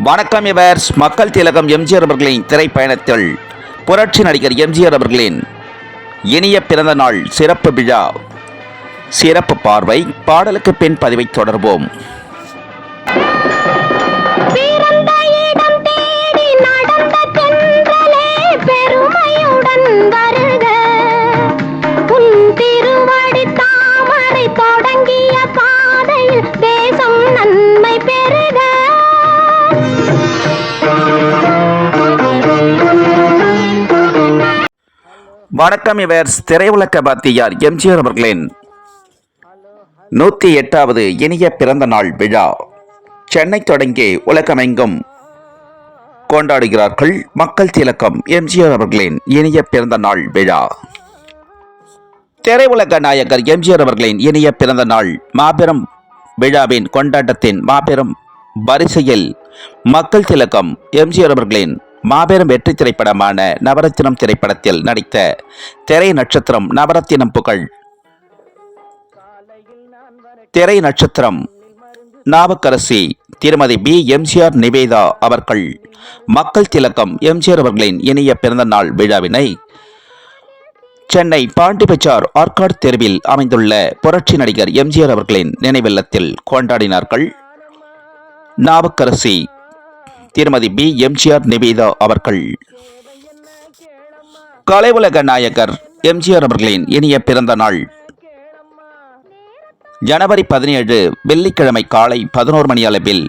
வணக்கம் இவர் மக்கள் திலகம் எம்ஜிஆர் அவர்களின் திரைப்பயணத்தில் புரட்சி நடிகர் எம்ஜிஆர் அவர்களின் இனிய பிறந்த நாள் சிறப்பு விழா. சிறப்பு பார்வை. பாடலுக்கு பின் பதிவை தொடர்வோம். வணக்கம் இவர்ஸ் திரையுலக பாத்தியார் எம்ஜிஆர் அவர்களின் நூற்றி எட்டாவது இனிய பிறந்த நாள் விழா. சென்னை தொடங்கி உலகமெங்கும் கொண்டாடுகிறார்கள் மக்கள் திலக்கம் எம்ஜிஆர் அவர்களின் இனிய பிறந்த நாள் விழா. திரையுலக நாயகர் எம்ஜிஆர் அவர்களின் இனிய பிறந்த நாள் மாபெரும் விழாவின் கொண்டாட்டத்தின் மாபெரும் வரிசையில் மக்கள் திலக்கம் எம்ஜிஆர் அவர்களின் மாபெரும் வெற்றி திரைப்படமான நவரத்தினம் திரைப்படத்தில் நடித்த திரை நட்சத்திரம் நவரத்தினம் புகழ். திரை நட்சத்திரம் நாவக்கரசி திருமதி பி. எம்ஜிஆர் நிவேதா அவர்கள். மக்கள் திலக்கம் எம்ஜிஆர் அவர்களின் இனிய பிறந்த நாள் விழாவினை சென்னை பாண்டிபஜார் ஆர்காட் தெருவில் அமைந்துள்ள புரட்சி நடிகர் எம்ஜிஆர் அவர்களின் நினைவில்லத்தில் கொண்டாடினார்கள். நாவக்கரசி திருமதி பி. எம்ஜிஆர் நிவேதா அவர்கள். கலைவுலக நாயகர் எம்ஜிஆர் அவர்களின் இனிய பிறந்த நாள். ஜனவரி பதினேழு வெள்ளிக்கிழமை காலை பதினோரு மணி அளவில்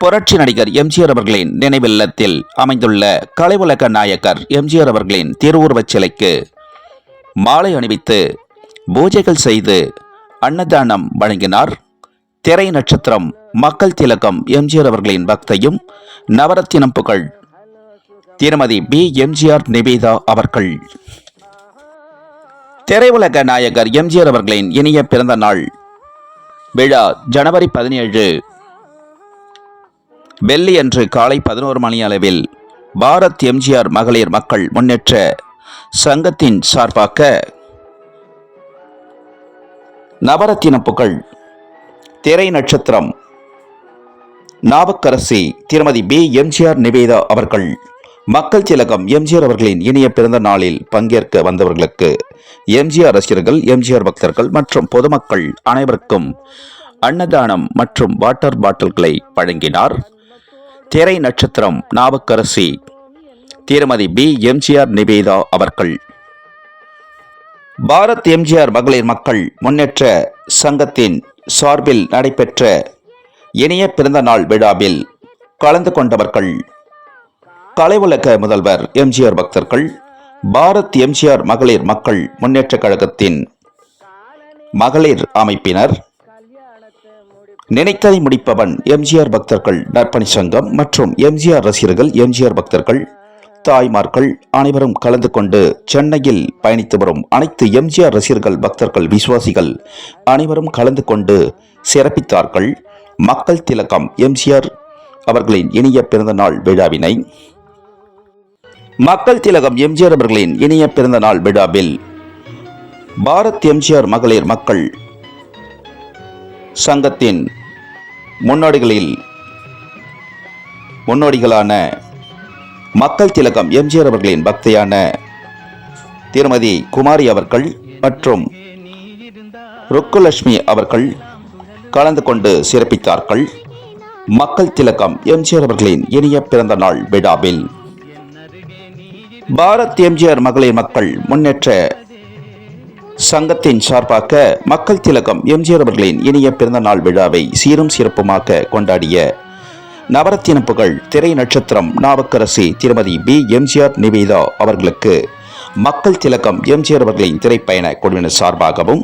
புரட்சி நடிகர் எம்ஜிஆர் அவர்களின் நினைவில்லத்தில் அமைந்துள்ள கலைவுலக நாயகர் எம்ஜிஆர் அவர்களின் திருவுருவச் சிலைக்கு மாலை அணிவித்து பூஜைகள் செய்து அன்னதானம் வழங்கினார். திரை நட்சத்திரம் மக்கள் திலகம் எம்ஜிஆர் அவர்களின் பக்தையும் நவரத்தினம் புகழ் திருமதி பி. எம்ஜிஆர் நிவேதா அவர்கள். திரையுலக நாயகர் எம்ஜிஆர் அவர்களின் இனிய பிறந்த நாள். விழா ஜனவரி பதினேழு. வெள்ளி அன்று காலை பதினோரு மணி அளவில் பாரத் எம்ஜிஆர் மகளிர் மக்கள் முன்னேற்ற சங்கத்தின் சார்பாக நவரத்தின புகழ் திரை நட்சத்திரம். நாவக்கரசி திருமதி பி. எம்ஜிஆர் நிவேதா அவர்கள். மக்கள் திலகம் எம்ஜிஆர் அவர்களின் இனிய பிறந்த நாளில் பங்கேற்க வந்தவர்களுக்கு எம்ஜிஆர் ரசிகர்கள் எம்ஜிஆர் பக்தர்கள் மற்றும் பொதுமக்கள் அனைவருக்கும் அன்னதானம் மற்றும் வாட்டர் பாட்டில்களை வழங்கினார். திரை நட்சத்திரம் நாவக்கரசி திருமதி பி. எம்ஜிஆர் நிவேதா அவர்கள். பாரத் எம்ஜிஆர் மகளிர் மக்கள் முன்னேற்ற சங்கத்தின் சார்பில் நடைபெற்ற இனிய பிறந்த நாள் விழாவில் கலந்து கொண்டவர்கள் கலைவுலக முதல்வர் எம்ஜிஆர் பக்தர்கள் பாரத் எம்ஜிஆர் மகளிர் மக்கள் முன்னேற்றக் கழகத்தின் மகளிர் அமைப்பினர் நினைத்ததை முடிப்பவன் எம்ஜிஆர் பக்தர்கள் நற்பணி சங்கம் மற்றும் எம்ஜிஆர் ரசிகர்கள் எம்ஜிஆர் பக்தர்கள் தாய்மார்கள் அனைவரும் கலந்து கொண்டு சென்னையில் பயணித்து வரும் அனைத்து எம்ஜிஆர் ரசிகர்கள் பக்தர்கள் விசுவாசிகள் அனைவரும் கலந்து கொண்டு சிறப்பித்தார்கள். மக்கள் திலகம் எம்ஜிஆர் அவர்களின் இனிய பிறந்த நாள் விழாவினை. மக்கள் திலகம் எம்ஜிஆர் அவர்களின் இனிய பிறந்த நாள் விழாவில் பாரத் எம்ஜிஆர் மகளிர் மக்கள் சங்கத்தின் முன்னோடிகளில் முன்னோடிகளான மக்கள் திலகம் எம்ஜிஆர் அவர்களின் பக்தையான திருமதி குமாரி அவர்கள் மற்றும் ருக்குலட்சுமி அவர்கள் கலந்து கொண்டு சிறப்பித்தார்கள். மக்கள் திலகம் எம்ஜிஆர் அவர்களின் இனிய பிறந்த நாள் விழாவில். பாரத் எம்ஜிஆர் மகளிர் மக்கள் முன்னேற்ற சங்கத்தின் சார்பாக மக்கள் திலகம் எம்ஜிஆர் அவர்களின் இனிய பிறந்த நாள் விழாவை சீரும் சிறப்புமாக கொண்டாடிய நவரத்தின புகழ் திரை நட்சத்திரம் நாவக்கரசி திருமதி பி எம்ஜிஆர் நிவேதா அவர்களுக்கு மக்கள் திலகம் எம்ஜிஆர் அவர்களின் திரைப்பயண குழுவினர் சார்பாகவும்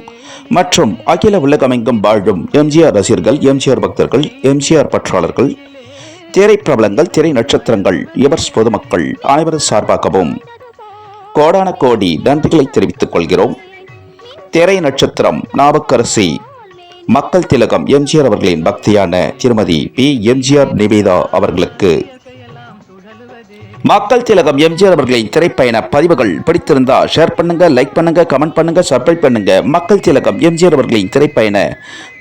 மற்றும் அகில உலகமெங்கும் வாழும் எம்ஜிஆர் ரசிகர்கள் எம்ஜிஆர் பக்தர்கள் எம்ஜிஆர் பற்றாளர்கள் திரைப்பிரபலங்கள் திரை நட்சத்திரங்கள் எவர்ஸ் பொதுமக்கள் அனைவரது சார்பாகவும் கோடான கோடி நன்றிகளை தெரிவித்துக் கொள்கிறோம். திரை நட்சத்திரம் நாவக்கரசி மக்கள் திலகம் எம்ஜிஆர் அவர்களின் பக்தியான திருமதி பி. எம்ஜிஆர் நிவேதா அவர்களுக்கு மக்கள் திலகம் எம்ஜிஆர் அவர்களின் திரைப்பயண பதிவுகள். பிடித்திருந்தா ஷேர் பண்ணுங்க லைக் பண்ணுங்க கமெண்ட் பண்ணுங்க சப்ஸ்கிரைப் பண்ணுங்க. மக்கள் திலகம் எம்ஜிஆர் அவர்களின் திரைப்பயண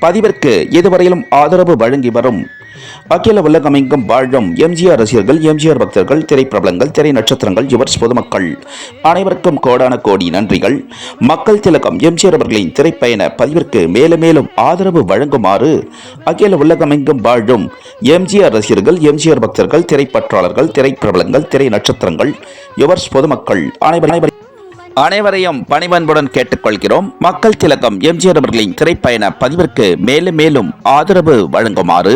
பதிவிற்கு இதுவரையிலும் ஆதரவு வழங்கி வரும். அகில உலகமெங்கும் வாழும் எம்ஜிஆர் ரசிகர்கள் எம்ஜிஆர் பக்தர்கள் திரைப்பிரபலங்கள் திரை நட்சத்திரங்கள் யுவர்ஸ் பொதுமக்கள். அனைவருக்கும் கோடான கோடி நன்றிகள். மக்கள் திலகம் எம்ஜிஆர் அவர்களின் திரைப்பயண பதிவிற்கு மேலும் மேலும் ஆதரவு வழங்குமாறு அகில உலகமெங்கும் வாழும் எம்ஜிஆர் ரசிகர்கள் எம்ஜிஆர் பக்தர்கள் திரைப்பற்றாளர்கள் திரைப்பிரபலங்கள் திரை நட்சத்திரங்கள் யுவர்ஸ் பொதுமக்கள் அனைவரும் அனைவரையும் பணிவன்புடன் கேட்டுக்கொள்கிறோம். மக்கள் திலகம் எம்ஜிஆர் அவர்களின் திரைப்பயண பதிவிற்கு மேலும் மேலும் ஆதரவு வழங்குமாறு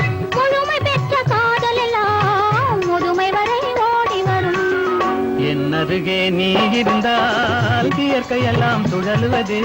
அருகே நீ இருந்தால் இயற்கையெல்லாம் சுழலுவதே